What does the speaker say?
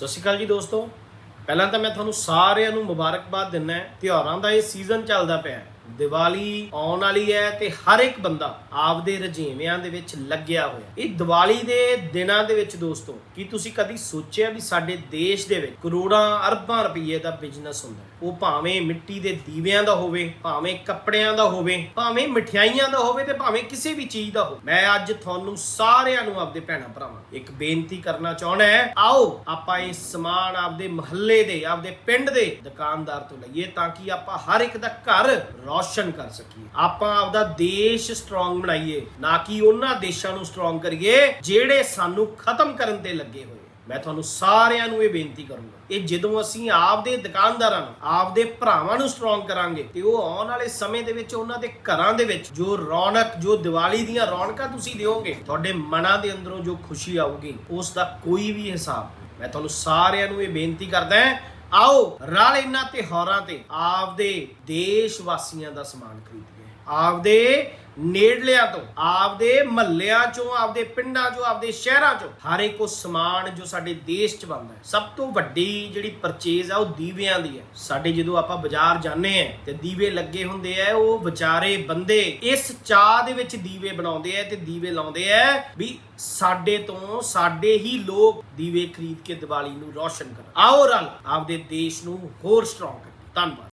ਸਤਿ ਸ਼੍ਰੀ ਅਕਾਲ ਜੀ ਦੋਸਤੋ। ਪਹਿਲਾਂ ਤਾਂ ਮੈਂ ਤੁਹਾਨੂੰ ਸਾਰਿਆਂ ਨੂੰ ਮੁਬਾਰਕਬਾਦ ਦਿੰਦਾ ਹੈ। ਤਿਉਹਾਰਾਂ ਦਾ ਇਹ ਸੀਜ਼ਨ ਚੱਲਦਾ ਪਿਆ ਹੈ। ਦੀਵਾਲੀ ਆਉਣ ਵਾਲੀ ਹੈ ਤੇ ਹਰ ਇੱਕ ਬੰਦਾ ਆਪਦੇ ਰਜੀਵਿਆਂ ਦੇ ਵਿੱਚ ਲੱਗਿਆ ਹੋਇਆ। ਇਹ ਦੀਵਾਲੀ ਦੇ ਦਿਨਾਂ ਦੇ ਵਿੱਚ ਦੋਸਤੋ, ਕੀ ਤੁਸੀਂ ਕਦੀ ਸੋਚਿਆ ਵੀ ਸਾਡੇ ਦੇਸ਼ ਦੇ ਵਿੱਚ ਕਰੋੜਾਂ, ਅਰਬਾਂ ਰੁਪਏ ਦਾ ਬਿਜ਼ਨਸ ਹੁੰਦਾ ਹੈ? ਉਹ ਭਾਵੇਂ ਮਿੱਟੀ ਦੇ ਦੀਵਿਆਂ ਦਾ ਹੋਵੇ, ਭਾਵੇਂ ਕੱਪੜਿਆਂ ਦਾ ਹੋਵੇ, ਭਾਵੇਂ ਮਠਿਆਈਆਂ ਦਾ ਹੋਵੇ ਤੇ ਭਾਵੇਂ ਕਿਸੇ ਵੀ ਚੀਜ਼ ਦਾ ਹੋਵੇ। ਮੈਂ ਅੱਜ ਤੁਹਾਨੂੰ ਸਾਰਿਆਂ ਨੂੰ ਆਪਦੇ ਭੈਣਾਂ ਭਰਾਵਾਂ ਇੱਕ ਬੇਨਤੀ ਕਰਨਾ ਚਾਹਣਾ ਹੈ, ਆਓ ਆਪਾਂ ਇਹ ਸਮਾਨ ਆਪਦੇ ਮਹੱਲੇ ਦੇ, ਆਪਦੇ ਪਿੰਡ ਦੇ ਦੁਕਾਨਦਾਰ ਤੋਂ ਲਈਏ ਤਾਂ ਕਿ ਆਪਾਂ ਹਰ ਇੱਕ ਦਾ ਘਰ ਰੌਸ਼ਨ ਕਰ ਸਕੀਏ। ਆਪਾਂ ਆਪਦਾ ਦੇਸ਼ ਸਟਰੋਂਗ ਬਣਾਈਏ, ਨਾ ਕਿ ਉਹਨਾਂ ਦੇਸ਼ਾਂ ਨੂੰ ਸਟਰੋਂਗ ਕਰੀਏ, ਜਿਹੜੇ ਸਾਨੂੰ ਖਤਮ ਕਰਨ ਤੇ ਲੱਗੇ ਹੋਏ। ਮੈਂ ਤੁਹਾਨੂੰ ਸਾਰਿਆਂ ਨੂੰ ਇਹ ਬੇਨਤੀ ਕਰੂੰਗਾ ਇਹ ਜਦੋਂ ਅਸੀਂ ਆਪਦੇ ਦੁਕਾਨਦਾਰਾਂ ਨੂੰ, ਆਪਦੇ ਭਰਾਵਾਂ ਨੂੰ ਸਟਰੋਂਗ ਕਰਾਂਗੇ, ਤੇ ਉਹ ਆਉਣ ਵਾਲੇ ਸਮੇਂ ਦੇ ਵਿੱਚ ਉਹਨਾਂ ਦੇ ਘਰਾਂ ਦੇ ਵਿੱਚ ਜੋ ਰੌਣਕ, ਜੋ ਦੀਵਾਲੀ ਦੀਆਂ ਰੌਣਕਾਂ ਤੁਸੀਂ ਦਿਓਗੇ, ਤੁਹਾਡੇ ਮਨਾਂ ਦੇ ਅੰਦਰੋਂ ਜੋ ਖੁਸ਼ੀ ਆਊਗੀ, ਉਸ ਦਾ ਕੋਈ ਵੀ ਹਿਸਾਬ ਮੈਂ ਤੁਹਾਨੂੰ ਸਾਰਿਆਂ ਨੂੰ ਇਹ ਬੇਨਤੀ ਕਰਦਾ ਹਾਂ ਆਓ ਰਲ ਇਹਨਾਂ ਤਿਉਹਾਰਾਂ ਤੇ ਆਪਦੇ ਦੇਸ਼ ਵਾਸੀਆਂ ਦਾ ਸਮਾਨ ਖਰੀਦੀਏ। ਆਪਦੇ ਨੇੜਲਿਆਂ ਤੋਂ, ਆਪਦੇ ਮਹੱਲਿਆਂ ਚੋਂ, ਆਪਦੇ ਪਿੰਡਾਂ ਚੋਂ, ਆਪਦੇ ਸ਼ਹਿਰਾਂ ਚੋਂ, ਹਰ ਇੱਕ ਉਹ ਸਮਾਨ ਜੋ ਸਾਡੇ ਦੇਸ਼ 'ਚ ਬਣਦਾ ਹੈ। ਸਭ ਤੋਂ ਵੱਡੀ ਜਿਹੜੀ ਪਰਚੇਜ਼ ਆ, ਉਹ ਦੀਵਿਆਂ ਦੀ ਹੈ। ਸਾਡੇ ਜਦੋਂ ਆਪਾਂ ਬਾਜ਼ਾਰ ਜਾਂਦੇ ਆ ਤੇ ਦੀਵੇ ਲੱਗੇ ਹੁੰਦੇ ਆ, ਉਹ ਵਿਚਾਰੇ ਬੰਦੇ ਇਸ ਚਾਹ ਦੇ ਵਿੱਚ ਦੀਵੇ ਬਣਾਉਂਦੇ ਆ ਤੇ ਦੀਵੇ ਲਾਉਂਦੇ ਆ ਵੀ ਸਾਡੇ ਤੋਂ ਸਾਡੇ ਹੀ ਲੋਕ ਦੀਵੇ ਖਰੀਦ ਕੇ ਦੀਵਾਲੀ ਨੂੰ ਰੌਸ਼ਨ ਕਰਨ। ਆਓ ਰਲ, ਆਪਦੇ ਦੇਸ਼ ਨੂੰ ਹੋਰ ਸਟਰੋਂਗ ਕਰੀਏ ਧੰਨਵਾਦ।